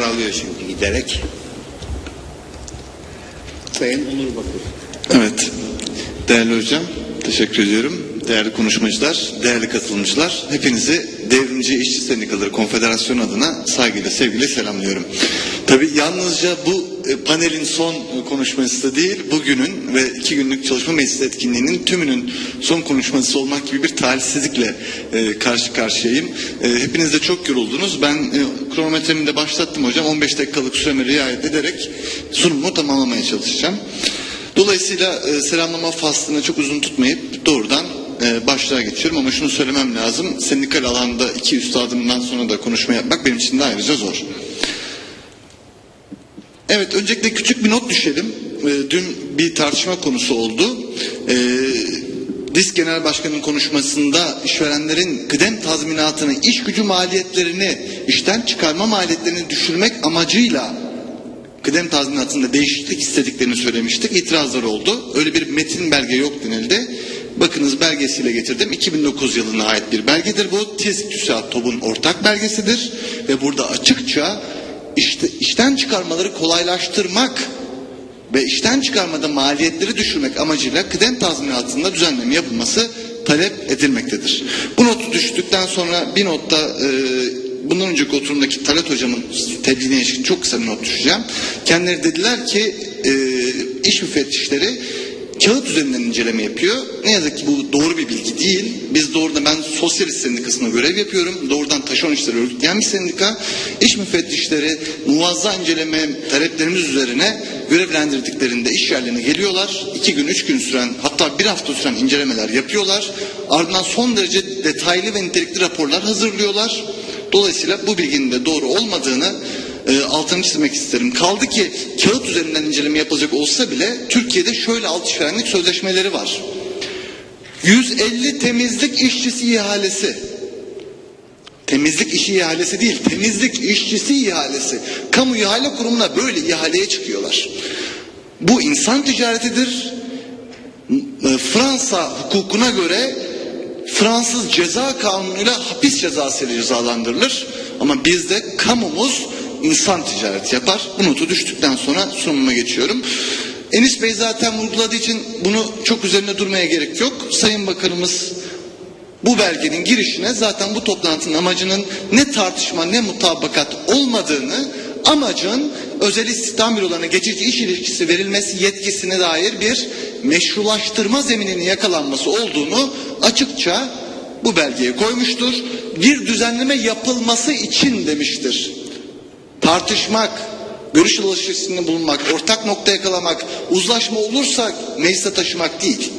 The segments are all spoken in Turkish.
daralıyor çünkü giderek. Sayın Onur Bakır. Evet. Değerli hocam, teşekkür ediyorum. Değerli konuşmacılar, değerli katılımcılar, hepinizi Devrimci İşçi Sendikaları Konfederasyonu adına saygıyla, sevgiyle selamlıyorum. Tabii yalnızca bu panelin son konuşması da değil, bugünün ve iki günlük çalışma meclisi etkinliğinin tümünün son konuşması olmak gibi bir talihsizlikle e, karşı karşıyayım. E, hepiniz de çok yoruldunuz. Ben e, kronometremi de başlattım hocam. 15 dakikalık süreme riayet ederek sunumumu tamamlamaya çalışacağım. Dolayısıyla e, selamlama faslını çok uzun tutmayıp doğrudan e, başlığa geçiyorum ama şunu söylemem lazım. Sendikal alanda iki üstadımdan sonra da konuşma yapmak benim için de ayrıca zor. Evet öncelikle küçük bir not düşelim. E, dün bir tartışma konusu oldu. E, DİSK Genel Başkanı'nın konuşmasında işverenlerin kıdem tazminatını, iş gücü maliyetlerini, işten çıkarma maliyetlerini düşürmek amacıyla kıdem tazminatında değişiklik istediklerini söylemiştik. İtirazlar oldu. Öyle bir metin belge yok denildi. Bakınız belgesiyle getirdim. 2009 yılına ait bir belgedir bu. TİSK TÜSİAD TOB'un ortak belgesidir. Ve burada açıkça işte, işten çıkarmaları kolaylaştırmak ve işten çıkarmada maliyetleri düşürmek amacıyla kıdem tazminatında düzenleme yapılması talep edilmektedir. Bu notu düştükten sonra bir notta e, bundan önceki oturumdaki Talat hocamın tebliğine ilişkin çok kısa bir not düşeceğim. Kendileri dediler ki e, iş müfettişleri kağıt üzerinden inceleme yapıyor. Ne yazık ki bu doğru bir bilgi değil. Biz doğrudan ben sosyalist sendikasında görev yapıyorum. Doğrudan taşeron işleri örgütleyen bir sendika. İş müfettişleri muazza inceleme taleplerimiz üzerine görevlendirdiklerinde iş yerlerine geliyorlar. İki gün, üç gün süren hatta bir hafta süren incelemeler yapıyorlar. Ardından son derece detaylı ve nitelikli raporlar hazırlıyorlar. Dolayısıyla bu bilginin de doğru olmadığını e, altını çizmek isterim. Kaldı ki kağıt üzerinden inceleme yapılacak olsa bile Türkiye'de şöyle alt işverenlik sözleşmeleri var. 150 temizlik işçisi ihalesi. Temizlik işi ihalesi değil, temizlik işçisi ihalesi. Kamu ihale kurumuna böyle ihaleye çıkıyorlar. Bu insan ticaretidir. E, Fransa hukukuna göre Fransız ceza kanunuyla hapis cezası ile cezalandırılır. Ama bizde kamumuz insan ticareti yapar. Bu notu düştükten sonra sunumuma geçiyorum. Enis Bey zaten vurguladığı için bunu çok üzerine durmaya gerek yok. Sayın Bakanımız bu belgenin girişine zaten bu toplantının amacının ne tartışma ne mutabakat olmadığını amacın özel istihdam bürolarına geçici iş ilişkisi verilmesi yetkisine dair bir meşrulaştırma zemininin yakalanması olduğunu açıkça bu belgeye koymuştur. Bir düzenleme yapılması için demiştir. Tartışmak, görüş alışverişinde bulunmak, ortak nokta yakalamak, uzlaşma olursa meclise taşımak değil.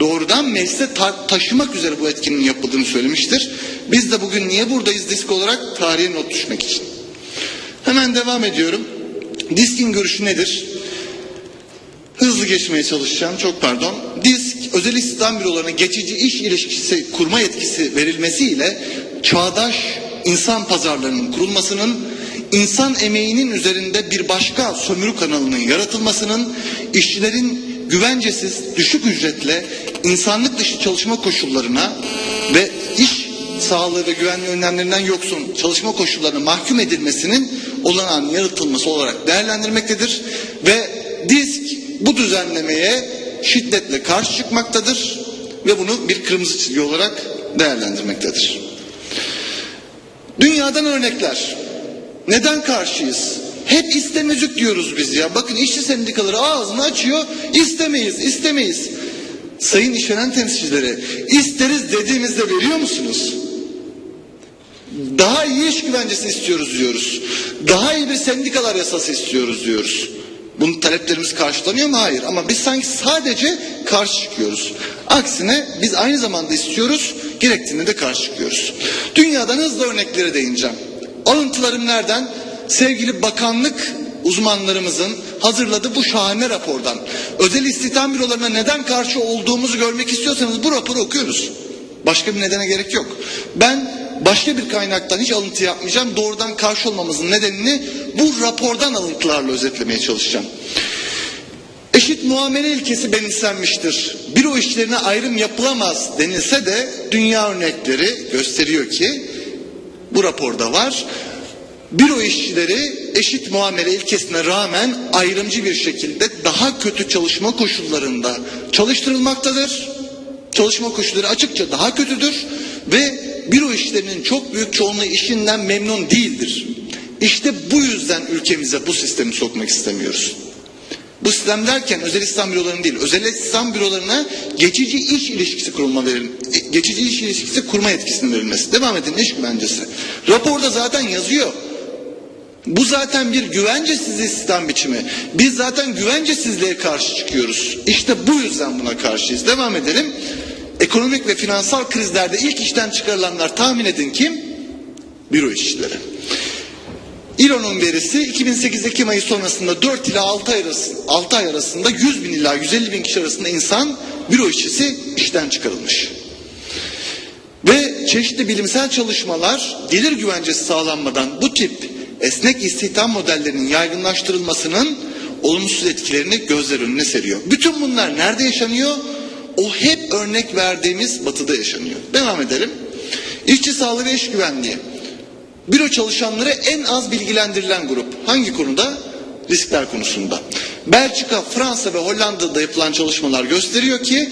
Doğrudan meclise ta- taşımak üzere bu etkinin yapıldığını söylemiştir. Biz de bugün niye buradayız disk olarak? Tarihe not düşmek için. Hemen devam ediyorum. Diskin görüşü nedir? Hızlı geçmeye çalışacağım. Çok pardon. Disk özel istihdam bürolarına geçici iş ilişkisi kurma yetkisi verilmesiyle çağdaş insan pazarlarının kurulmasının insan emeğinin üzerinde bir başka sömürü kanalının yaratılmasının işçilerin güvencesiz düşük ücretle insanlık dışı çalışma koşullarına ve iş sağlığı ve güvenliği önlemlerinden yoksun çalışma koşullarına mahkum edilmesinin olanağının yaratılması olarak değerlendirmektedir ve disk bu düzenlemeye şiddetle karşı çıkmaktadır ve bunu bir kırmızı çizgi olarak değerlendirmektedir. Dünyadan örnekler. Neden karşıyız? Hep istemezlik diyoruz biz ya. Bakın işçi sendikaları ağzını açıyor. İstemeyiz, istemeyiz. Sayın işveren temsilcileri, isteriz dediğimizde veriyor musunuz? Daha iyi iş güvencesi istiyoruz diyoruz. Daha iyi bir sendikalar yasası istiyoruz diyoruz. Bunun taleplerimiz karşılanıyor mu? Hayır. Ama biz sanki sadece karşı çıkıyoruz. Aksine biz aynı zamanda istiyoruz, gerektiğinde de karşı çıkıyoruz. Dünyadan hızlı örneklere değineceğim. Alıntılarım nereden? Sevgili bakanlık uzmanlarımızın hazırladığı bu şahane rapordan. Özel istihdam bürolarına neden karşı olduğumuzu görmek istiyorsanız bu raporu okuyoruz. Başka bir nedene gerek yok. Ben başka bir kaynaktan hiç alıntı yapmayacağım. Doğrudan karşı olmamızın nedenini bu rapordan alıntılarla özetlemeye çalışacağım. Eşit muamele ilkesi benimsenmiştir. Büro işlerine ayrım yapılamaz denilse de dünya örnekleri gösteriyor ki bu raporda var. büro işçileri eşit muamele ilkesine rağmen ayrımcı bir şekilde daha kötü çalışma koşullarında çalıştırılmaktadır. Çalışma koşulları açıkça daha kötüdür ve büro işçilerinin çok büyük çoğunluğu işinden memnun değildir. İşte bu yüzden ülkemize bu sistemi sokmak istemiyoruz. Bu sistem derken özel İslam bürolarının değil, özel İslam bürolarına geçici iş ilişkisi kurulma verin, e, geçici iş ilişkisi kurma yetkisinin verilmesi. Devam edin iş güvencesi. Raporda zaten yazıyor. Bu zaten bir güvencesiz istihdam biçimi. Biz zaten güvencesizliğe karşı çıkıyoruz. İşte bu yüzden buna karşıyız. Devam edelim. Ekonomik ve finansal krizlerde ilk işten çıkarılanlar tahmin edin kim? Büro işçileri. İLO'nun verisi 2008 Ekim ayı sonrasında 4 ila 6 ay, arası, 6 ay arasında 100 bin ila 150 bin kişi arasında insan büro işçisi işten çıkarılmış. Ve çeşitli bilimsel çalışmalar gelir güvencesi sağlanmadan bu tip esnek istihdam modellerinin yaygınlaştırılmasının olumsuz etkilerini gözler önüne seriyor. Bütün bunlar nerede yaşanıyor? O hep örnek verdiğimiz batıda yaşanıyor. Devam edelim. İşçi sağlığı ve iş güvenliği. Büro çalışanları en az bilgilendirilen grup. Hangi konuda? Riskler konusunda. Belçika, Fransa ve Hollanda'da yapılan çalışmalar gösteriyor ki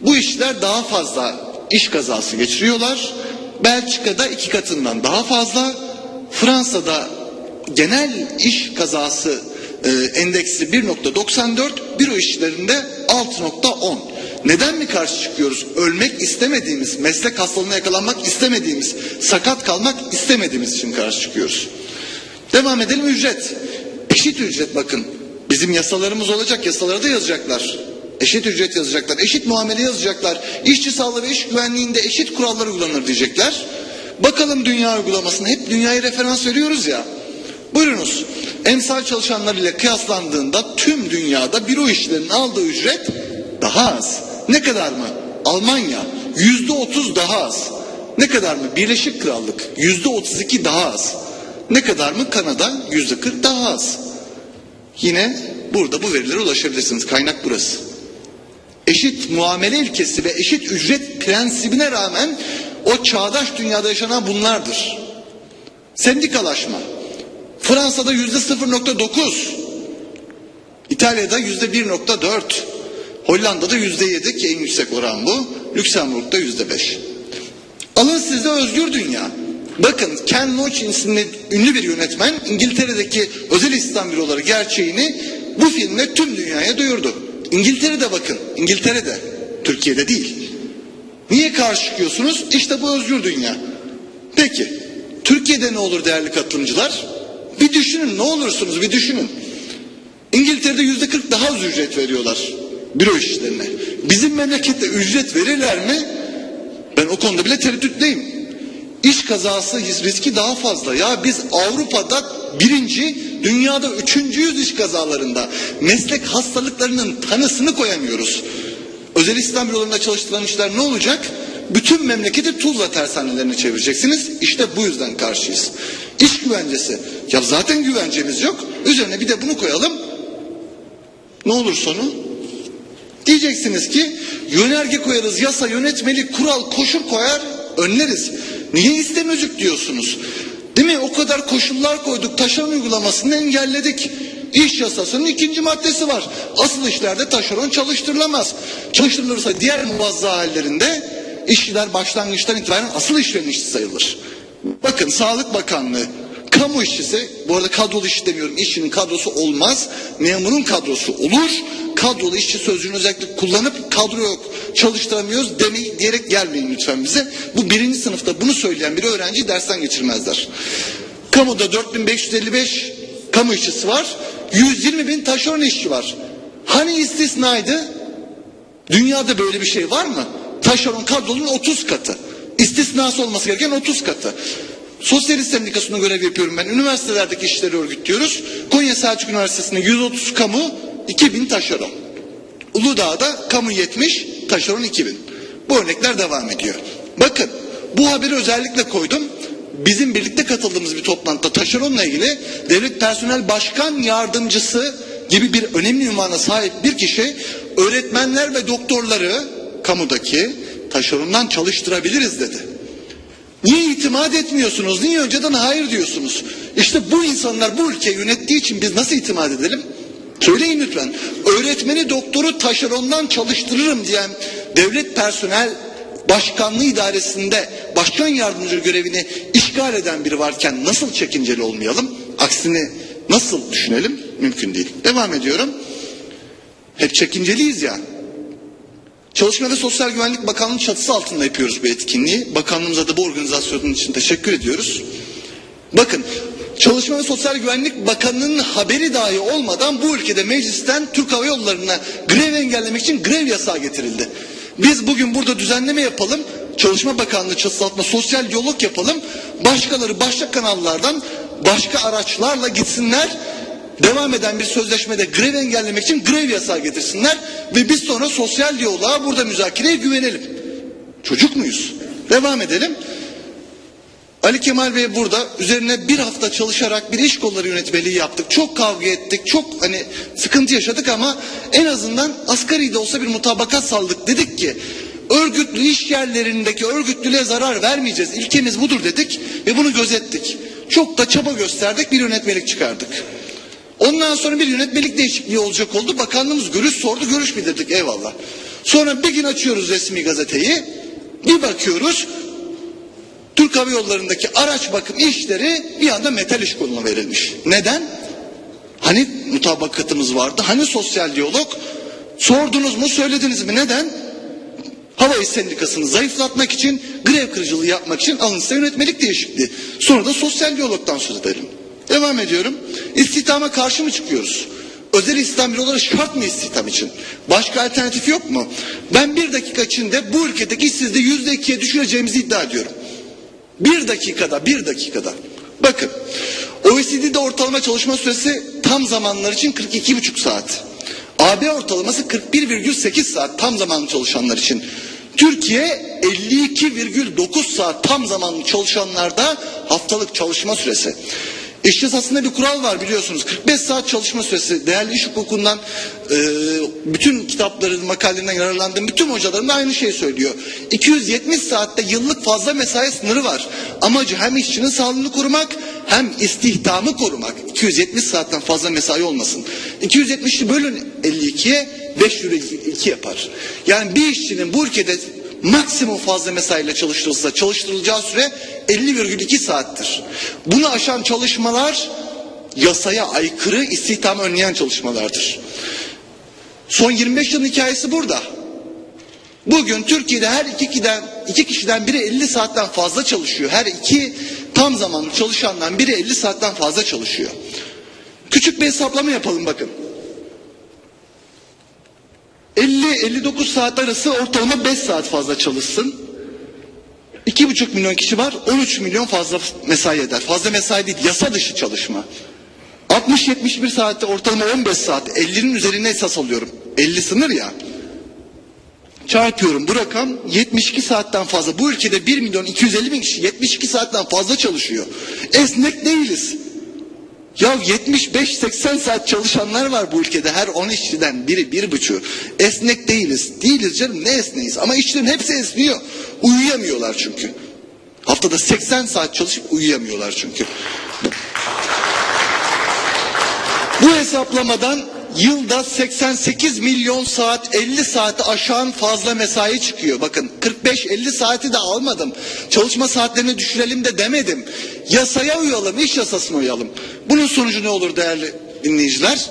bu işçiler daha fazla iş kazası geçiriyorlar. Belçika'da iki katından daha fazla. Fransa'da genel iş kazası e, endeksi 1.94, büro işçilerinde 6.10. Neden mi karşı çıkıyoruz? Ölmek istemediğimiz, meslek hastalığına yakalanmak istemediğimiz, sakat kalmak istemediğimiz için karşı çıkıyoruz. Devam edelim ücret. Eşit ücret bakın. Bizim yasalarımız olacak, yasaları da yazacaklar. Eşit ücret yazacaklar, eşit muamele yazacaklar. İşçi sağlığı ve iş güvenliğinde eşit kurallar uygulanır diyecekler. Bakalım dünya uygulamasını. Hep dünyaya referans veriyoruz ya. Buyurunuz. Emsal çalışanlarıyla kıyaslandığında tüm dünyada büro işçilerinin aldığı ücret daha az. Ne kadar mı? Almanya yüzde otuz daha az. Ne kadar mı? Birleşik Krallık yüzde otuz iki daha az. Ne kadar mı? Kanada yüzde kırk daha az. Yine burada bu verilere ulaşabilirsiniz. Kaynak burası. Eşit muamele ilkesi ve eşit ücret prensibine rağmen o çağdaş dünyada yaşanan bunlardır. Sendikalaşma. Fransa'da yüzde 0.9. İtalya'da yüzde 1.4. Hollanda'da yüzde 7 ki en yüksek oran bu. Lüksemburg'da yüzde 5. Alın size özgür dünya. Bakın Ken Loach isimli ünlü bir yönetmen İngiltere'deki özel İslam büroları gerçeğini bu filmle tüm dünyaya duyurdu. İngiltere'de bakın. İngiltere'de. Türkiye'de değil. Niye karşı çıkıyorsunuz? İşte bu özgür dünya. Peki. Türkiye'de ne olur değerli katılımcılar? Bir düşünün ne olursunuz bir düşünün. İngiltere'de yüzde 40 daha az ücret veriyorlar büro işçilerine. Bizim memlekette ücret verirler mi? Ben o konuda bile tereddütteyim. İş kazası riski daha fazla. Ya biz Avrupa'da birinci, dünyada üçüncüyüz iş kazalarında. Meslek hastalıklarının tanısını koyamıyoruz. Özel İslam bürolarında çalıştırılan işler ne olacak? Bütün memleketi Tuzla tersanelerine çevireceksiniz. İşte bu yüzden karşıyız. İş güvencesi. Ya zaten güvencemiz yok. Üzerine bir de bunu koyalım. Ne olur sonu? Diyeceksiniz ki yönerge koyarız, yasa, yönetmeli, kural, koşul koyar, önleriz. Niye istemezük diyorsunuz? Değil mi? O kadar koşullar koyduk, taşeron uygulamasını engelledik. İş yasasının ikinci maddesi var. Asıl işlerde taşeron çalıştırılamaz. Çalıştırılırsa diğer muvazza hallerinde işçiler başlangıçtan itibaren asıl işveren işçi sayılır. Bakın Sağlık Bakanlığı kamu işçisi, bu arada kadrolu işçi demiyorum, işçinin kadrosu olmaz, memurun kadrosu olur. Kadrolu işçi sözcüğünü özellikle kullanıp kadro yok, çalıştıramıyoruz demeyi diyerek gelmeyin lütfen bize. Bu birinci sınıfta bunu söyleyen bir öğrenci dersten geçirmezler. Kamuda 4555 kamu işçisi var, 120 bin taşeron işçi var. Hani istisnaydı? Dünyada böyle bir şey var mı? Taşeron kadronun 30 katı. İstisnası olması gereken 30 katı. Sosyalist Sendikası'nda görev yapıyorum ben. Üniversitelerdeki işleri örgütlüyoruz. Konya Selçuk Üniversitesi'nde 130 kamu, 2000 taşeron. Uludağ'da kamu 70, taşeron 2000. Bu örnekler devam ediyor. Bakın bu haberi özellikle koydum. Bizim birlikte katıldığımız bir toplantıda taşeronla ilgili devlet personel başkan yardımcısı gibi bir önemli ünvana sahip bir kişi öğretmenler ve doktorları kamudaki taşerondan çalıştırabiliriz dedi. Niye itimat etmiyorsunuz? Niye önceden hayır diyorsunuz? İşte bu insanlar bu ülkeyi yönettiği için biz nasıl itimat edelim? Söyleyin lütfen. Öğretmeni doktoru taşerondan çalıştırırım diyen devlet personel başkanlığı idaresinde başkan yardımcı görevini işgal eden biri varken nasıl çekinceli olmayalım? Aksini nasıl düşünelim? Mümkün değil. Devam ediyorum. Hep çekinceliyiz ya. Çalışma ve Sosyal Güvenlik Bakanlığı çatısı altında yapıyoruz bu etkinliği. Bakanlığımıza da bu organizasyonun için teşekkür ediyoruz. Bakın Çalışma ve Sosyal Güvenlik Bakanı'nın haberi dahi olmadan bu ülkede meclisten Türk Hava Yolları'na grev engellemek için grev yasağı getirildi. Biz bugün burada düzenleme yapalım. Çalışma Bakanlığı çatısı sosyal diyalog yapalım. Başkaları başka kanallardan başka araçlarla gitsinler. Devam eden bir sözleşmede grev engellemek için grev yasağı getirsinler. Ve biz sonra sosyal diyaloğa burada müzakereye güvenelim. Çocuk muyuz? Devam edelim. Ali Kemal Bey burada üzerine bir hafta çalışarak bir iş kolları yönetmeliği yaptık. Çok kavga ettik, çok hani sıkıntı yaşadık ama en azından asgari de olsa bir mutabakat saldık. Dedik ki örgütlü iş yerlerindeki örgütlülüğe zarar vermeyeceğiz. İlkemiz budur dedik ve bunu gözettik. Çok da çaba gösterdik bir yönetmelik çıkardık. Ondan sonra bir yönetmelik değişikliği olacak oldu. Bakanlığımız görüş sordu, görüş bildirdik eyvallah. Sonra bir gün açıyoruz resmi gazeteyi. Bir bakıyoruz Türk Hava Yolları'ndaki araç bakım işleri bir anda metal iş koluna verilmiş. Neden? Hani mutabakatımız vardı? Hani sosyal diyalog? Sordunuz mu söylediniz mi? Neden? Hava İş Sendikası'nı zayıflatmak için, grev kırıcılığı yapmak için alınsa yönetmelik değişikliği. Sonra da sosyal diyalogdan söz edelim. Devam ediyorum. İstihdama karşı mı çıkıyoruz? Özel istihdam büroları şart mı istihdam için? Başka alternatif yok mu? Ben bir dakika içinde bu ülkedeki işsizliği yüzde ikiye düşüreceğimizi iddia ediyorum. Bir dakikada, bir dakikada. Bakın, OECD'de ortalama çalışma süresi tam zamanlar için 42,5 saat. AB ortalaması 41,8 saat tam zamanlı çalışanlar için. Türkiye 52,9 saat tam zamanlı çalışanlarda haftalık çalışma süresi. İş yasasında bir kural var biliyorsunuz. 45 saat çalışma süresi. Değerli iş hukukundan e, bütün kitapların, makalelerinden yararlandığım bütün hocalarım da aynı şeyi söylüyor. 270 saatte yıllık fazla mesai sınırı var. Amacı hem işçinin sağlığını korumak hem istihdamı korumak. 270 saatten fazla mesai olmasın. 270'i bölün 52'ye 5 euro 2 yapar. Yani bir işçinin bu ülkede maksimum fazla mesaiyle çalıştırılsa çalıştırılacağı süre 50,2 saattir. Bunu aşan çalışmalar yasaya aykırı istihdamı önleyen çalışmalardır. Son 25 yılın hikayesi burada. Bugün Türkiye'de her iki kişiden, iki kişiden biri 50 saatten fazla çalışıyor. Her iki tam zamanlı çalışandan biri 50 saatten fazla çalışıyor. Küçük bir hesaplama yapalım bakın. 50-59 saat arası ortalama 5 saat fazla çalışsın. 2,5 milyon kişi var 13 milyon fazla mesai eder. Fazla mesai değil yasa dışı çalışma. 60-71 saatte ortalama 15 saat 50'nin üzerine esas alıyorum. 50 sınır ya. Çarpıyorum bu rakam 72 saatten fazla. Bu ülkede 1 milyon 250 bin kişi 72 saatten fazla çalışıyor. Esnek değiliz. Ya 75-80 saat çalışanlar var bu ülkede. Her 10 işçiden biri bir buçuğu. Esnek değiliz. Değiliz canım ne esneyiz. Ama işçilerin hepsi esniyor. Uyuyamıyorlar çünkü. Haftada 80 saat çalışıp uyuyamıyorlar çünkü. Bu hesaplamadan yılda 88 milyon saat 50 saati aşan fazla mesai çıkıyor. Bakın 45-50 saati de almadım. Çalışma saatlerini düşürelim de demedim. Yasaya uyalım, iş yasasına uyalım. Bunun sonucu ne olur değerli dinleyiciler?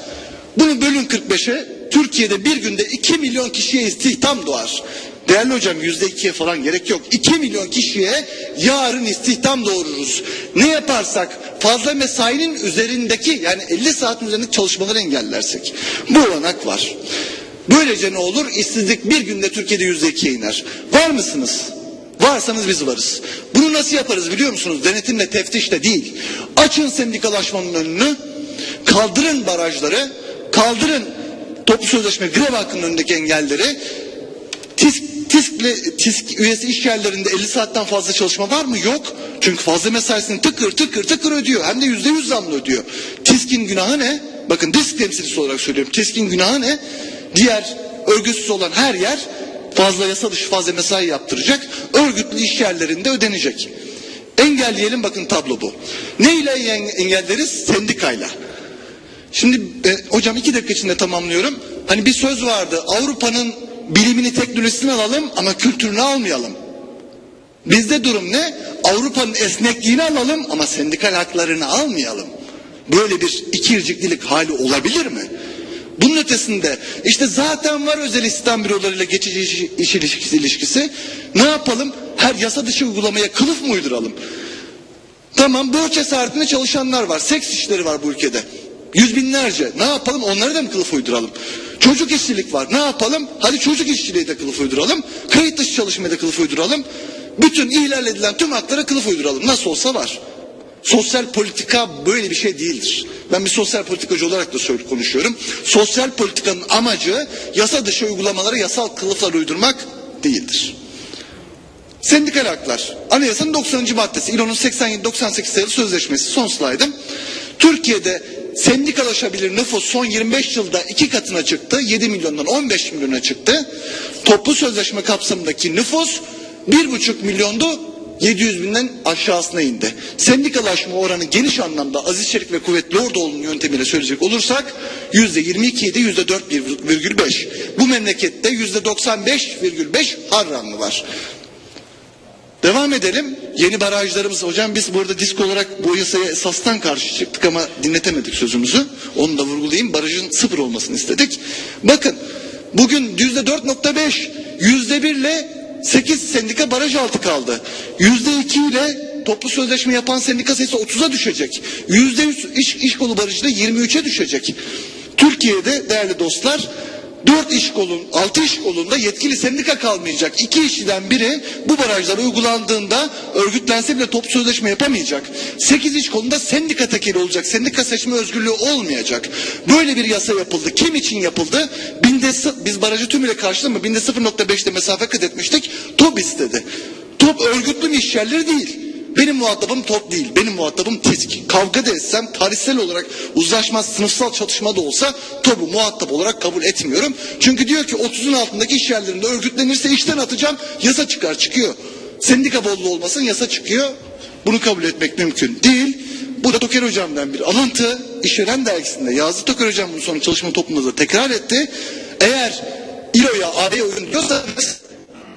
Bunu bölün 45'e Türkiye'de bir günde 2 milyon kişiye istihdam doğar. Değerli hocam yüzde ikiye falan gerek yok. 2 milyon kişiye yarın istihdam doğururuz. Ne yaparsak fazla mesainin üzerindeki yani 50 saatin üzerindeki çalışmaları engellersek. Bu olanak var. Böylece ne olur? İşsizlik bir günde Türkiye'de yüzde ikiye iner. Var mısınız? Varsanız biz varız. Bunu nasıl yaparız biliyor musunuz? Denetimle, teftişle değil. Açın sendikalaşmanın önünü, kaldırın barajları, kaldırın toplu sözleşme grev hakkının önündeki engelleri, TİSK, TİSK'le, TİSK üyesi iş yerlerinde 50 saatten fazla çalışma var mı? Yok. Çünkü fazla mesaisini tıkır tıkır tıkır ödüyor. Hem de yüzde yüz zamlı ödüyor. TİSK'in günahı ne? Bakın TİSK temsilcisi olarak söylüyorum. TİSK'in günahı ne? Diğer örgütsüz olan her yer fazla yasa dışı fazla mesai yaptıracak. Örgütlü iş yerlerinde ödenecek. Engelleyelim bakın tablo bu. Ne ile en- engelleriz? Sendikayla. Şimdi e, hocam iki dakika içinde tamamlıyorum. Hani bir söz vardı. Avrupa'nın bilimini teknolojisini alalım ama kültürünü almayalım. Bizde durum ne? Avrupa'nın esnekliğini alalım ama sendikal haklarını almayalım. Böyle bir ikirciklilik hali olabilir mi? Bunun ötesinde işte zaten var özel istihdam bürolarıyla geçici iş, iş ilişkisi, ilişkisi. Ne yapalım? Her yasa dışı uygulamaya kılıf mı uyduralım? Tamam borç esaretinde çalışanlar var. Seks işleri var bu ülkede. Yüz binlerce. Ne yapalım? Onları da mı kılıf uyduralım? Çocuk işçilik var. Ne yapalım? Hadi çocuk işçiliği de kılıf uyduralım. Kayıt dışı çalışmaya da kılıf uyduralım. Bütün ihlal edilen tüm haklara kılıf uyduralım. Nasıl olsa var. Sosyal politika böyle bir şey değildir. Ben bir sosyal politikacı olarak da söyle konuşuyorum. Sosyal politikanın amacı yasa dışı uygulamalara yasal kılıflar uydurmak değildir. Sendikal haklar. Anayasanın 90. maddesi. İLO'nun 87-98 sayılı sözleşmesi. Son slaydım. Türkiye'de sendikalaşabilir nüfus son 25 yılda iki katına çıktı. 7 milyondan 15 milyona çıktı. Toplu sözleşme kapsamındaki nüfus 1,5 milyondu. 700 binden aşağısına indi. Sendikalaşma oranı geniş anlamda Aziz Çelik ve Kuvvetli Orduoğlu'nun yöntemiyle söyleyecek olursak %22 idi %4,5. Bu memlekette %95,5 harranlı var. Devam edelim. Yeni barajlarımız. Hocam biz burada disk olarak bu yasaya esastan karşı çıktık ama dinletemedik sözümüzü. Onu da vurgulayayım. Barajın sıfır olmasını istedik. Bakın bugün yüzde dört nokta beş, yüzde birle sekiz sendika baraj altı kaldı. Yüzde iki ile toplu sözleşme yapan sendika sayısı 30'a düşecek. Yüzde üç iş, iş kolu barajı da 23'e düşecek. Türkiye'de değerli dostlar Dört iş kolun, altı iş kolunda yetkili sendika kalmayacak. İki işçiden biri bu barajlar uygulandığında örgütlense bile top sözleşme yapamayacak. Sekiz iş kolunda sendika tekeli olacak. Sendika seçme özgürlüğü olmayacak. Böyle bir yasa yapıldı. Kim için yapıldı? Binde, biz barajı tümüyle karşılama binde 0.5'te mesafe kat etmiştik. TOP istedi. TOP örgütlü mü iş yerleri değil. Benim muhatabım top değil. Benim muhatabım TİSK. Kavga da etsem tarihsel olarak uzlaşma, sınıfsal çatışma da olsa TOB'u muhatap olarak kabul etmiyorum. Çünkü diyor ki 30'un altındaki iş yerlerinde örgütlenirse işten atacağım. Yasa çıkar çıkıyor. Sendika bolluğu olmasın yasa çıkıyor. Bunu kabul etmek mümkün değil. Bu da Toker Hocam'dan bir alıntı. İşveren dergisinde yazdı. Toker Hocam bunu sonra çalışma toplumunda tekrar etti. Eğer İLO'ya, AB'ye uygun diyorsanız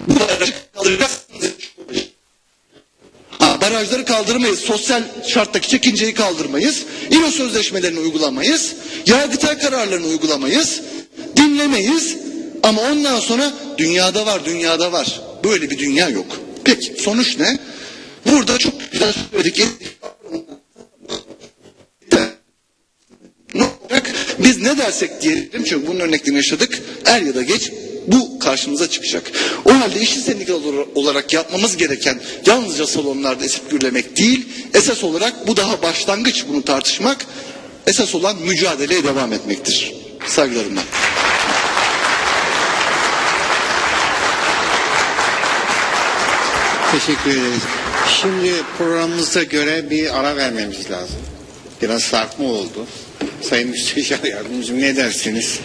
bu barajı kaldıracaksınız. Barajları kaldırmayız. Sosyal şarttaki çekinceyi kaldırmayız. İLO sözleşmelerini uygulamayız. Yargıtay kararlarını uygulamayız. Dinlemeyiz. Ama ondan sonra dünyada var, dünyada var. Böyle bir dünya yok. Peki sonuç ne? Burada çok güzel söyledik. Ne olacak? Biz ne dersek diyelim çünkü bunun örneklerini yaşadık. Er ya da geç bu karşımıza çıkacak. O halde işçi sendikalı olarak yapmamız gereken yalnızca salonlarda esip gürlemek değil, esas olarak bu daha başlangıç bunu tartışmak, esas olan mücadeleye devam etmektir. Saygılarımla. Teşekkür ederiz. Şimdi programımıza göre bir ara vermemiz lazım. Biraz sarkma oldu. Sayın Müsteşar Yardımcım ne dersiniz?